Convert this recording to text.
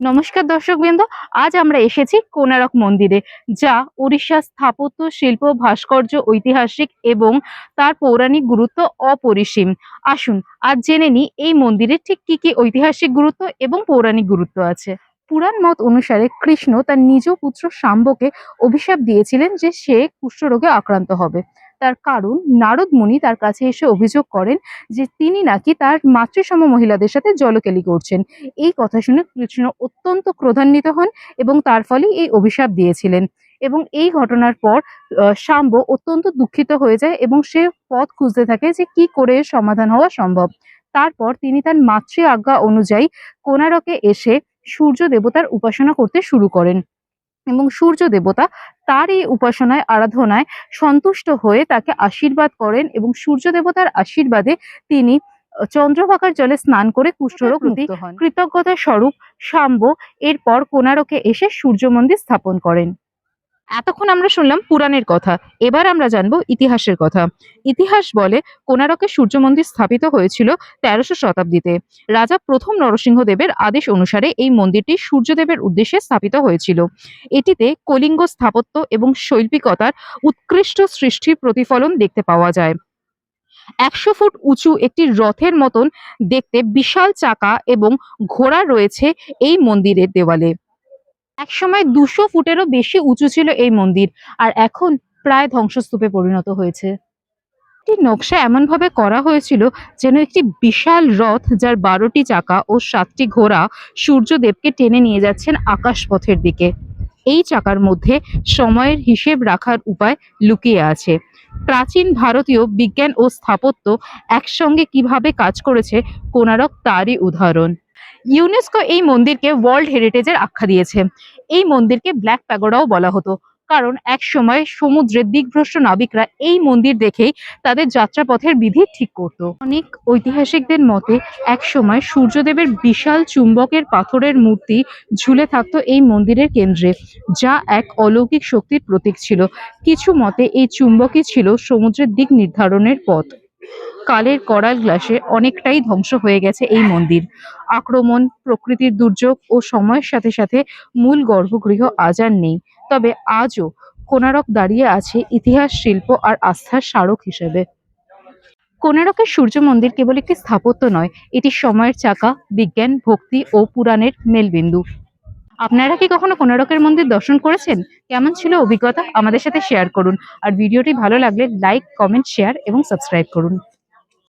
নমস্কার দর্শকবৃন্দ, আজ আমরা এসেছি কোনারক মন্দিরে, যা উড়িষ্যার স্থাপত্য শিল্প, ভাস্কর্য, ঐতিহাসিক এবং তার পৌরাণিক গুরুত্ব অপরিসীম। আসুন, আজ জেনে নিই এই মন্দিরের ঠিক কি কি ঐতিহাসিক গুরুত্ব এবং পৌরাণিক গুরুত্ব আছে। পুরাণ মত অনুসারে কৃষ্ণ তার নিজ পুত্র শাম্বকে অভিশাপ দিয়েছিলেন যে সে কুষ্ঠরোগে আক্রান্ত হবে। তার কারণ নারদ মুনি তার কাছে এসে অভিযোগ করেন যে তিনি নাকি তার মাতৃসম মহিলাদের সাথে জলকেলি করছেন। এই কথা শুনে কৃষ্ণ অত্যন্ত ক্রোধান্বিত হন এবং তার ফলে এই অভিশাপ দিয়েছিলেন এবং এই ঘটনার পর শাম্ব অত্যন্ত দুঃখিত হয়ে যায় এবং সে পথ খুঁজতে থাকে যে কি করে সমাধান হওয়া সম্ভব। তারপর তিনি তার মাতৃ আজ্ঞা অনুযায়ী কোনারকে এসে সূর্য দেবতার উপাসনা করতে শুরু করেন এবং সূর্য দেবতা তার এই উপাসনায় আরাধনায় সন্তুষ্ট হয়ে তাকে আশীর্বাদ করেন এবং সূর্য দেবতার আশীর্বাদে তিনি চন্দ্রভাগার জলে স্নান করে কুষ্ঠরোগ কৃতজ্ঞতা স্বরূপ শাম্ব এরপর কোনারকে এসে সূর্য মন্দির স্থাপন করেন। এতক্ষণ আমরা শুনলাম পুরাণের কথা। এবার আমরা জানব ইতিহাসের কথা। ইতিহাস বলে কোনারকে সূর্য মন্দির স্থাপিত হয়েছিল তেরোশো শতাব্দীতে। রাজা প্রথম নরসিংহদেবের আদেশ অনুসারে এই মন্দিরটি সূর্যদেবের উদ্দেশ্যে স্থাপিত হয়েছিল। এটিতে কলিঙ্গ স্থাপত্য এবং শৈল্পিকতার উৎকৃষ্ট সৃষ্টির প্রতিফলন দেখতে পাওয়া যায়। একশো ফুট উঁচু একটি রথের মতন দেখতে বিশাল চাকা এবং ঘোড়া রয়েছে এই মন্দিরের দেওয়ালে। একসময় দুশো ফুটেরও বেশি উঁচু ছিল এই মন্দির, আর এখন প্রায় ধ্বংসস্তূপে পরিণত হয়েছে। এটি নকশা এমনভাবে করা হয়েছিল যেন একটি বিশাল রথ যার বারোটি চাকা ও সাতটি ঘোড়া সূর্যদেবকে টেনে নিয়ে যাচ্ছেন আকাশপথের দিকে। এই চাকার মধ্যে সময়ের হিসেব রাখার উপায় লুকিয়ে আছে। প্রাচীন ভারতীয় বিজ্ঞান ও স্থাপত্য একসঙ্গে কীভাবে কাজ করেছে কোনারক তারই উদাহরণ। ইউনেস্কো এই মন্দিরকে ওয়ার্ল্ড হেরিটেজের আখ্যা দিয়েছে। এই মন্দিরকে ব্ল্যাক প্যাগোডাও বলা হতো। কারণ এক সময় সমুদ্রের দিকভ্রষ্ট নাবিকরা এই মন্দির দেখেই তাদের যাত্রাপথের বিধি ঠিক করত। অনেক ঐতিহাসিকদের মতে এক সময় সূর্যদেবের বিশাল চুম্বকের পাথরের মূর্তি ঝুলে থাকতো এই মন্দিরের কেন্দ্রে, যা এক অলৌকিক শক্তির প্রতীক ছিল। কিছু মতে, এই চুম্বকই ছিল সমুদ্রের দিক নির্ধারণের পথ। কালের করাল গ্লাসে অনেকটাই ধ্বংস হয়ে গেছে এই মন্দির। আক্রমণ, প্রকৃতির দুর্যোগ ও সময়ের সাথে সাথে মূল গর্ভগৃহ আজ আর নেই। তবে আজও কোনারক দাঁড়িয়ে আছে ইতিহাস, শিল্প আর আস্থার স্মারক হিসেবে। কোনারকের সূর্য মন্দির কেবল একটি স্থাপত্য নয়, এটি সময়ের চাকা, বিজ্ঞান, ভক্তি ও পুরাণের মেলবিন্দু। আপনারা কি কখনো কোনারকের মন্দির দর্শন করেছেন? কেমন ছিল অভিজ্ঞতা? আমাদের সাথে শেয়ার করুন। আর ভিডিওটি ভালো লাগলে লাইক, কমেন্ট, শেয়ার এবং সাবস্ক্রাইব করুন।